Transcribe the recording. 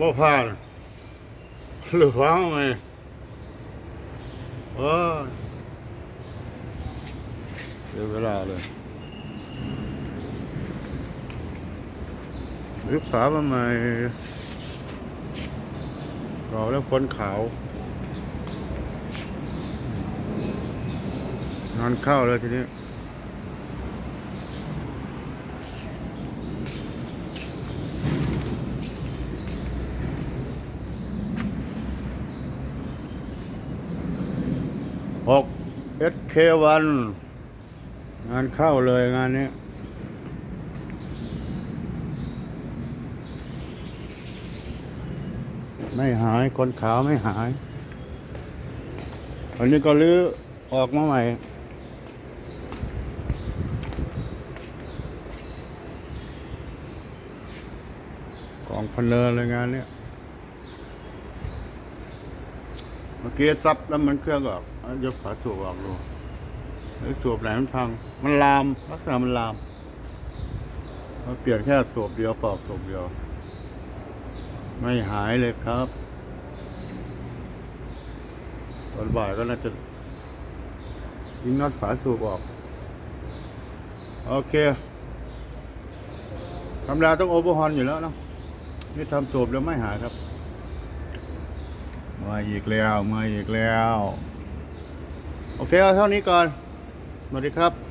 ว่าผ่านหรือฟังไหมเออเสียเวลาเลยหรือฝามาใหม่ก่อแล้วคนขาว นอนเข้าเลยทีนี้ หก SK1 งานเข้าเลยงานนี้ไม่หายคนขาวไม่หายวันนี้ก็ลื้อออกมาใหม่กองพันเนอร์เลยงานเนี้ย เมื่อกี้ซับแล้วมันเครื่องออกเอายกฝาสูบออกดูไอ้สูบไหนมันพัง มันลามลักษณะมันลามเราเปลี่ยนแค่สูบเดียวปอกสูบเดียว ไม่หายเลยครับตอนบ่ายก็น่าจะยิงน็อตฝาสูบออก โอเคธรรมดาต้องโอเวอร์ฮอนอยู่แล้วเนาะนี่ทำสูบแล้วไม่หายครับ มาอีกแล้วมาอีกแล้ว โอเคเอาเท่านี้ก่อนสวัสดีครับ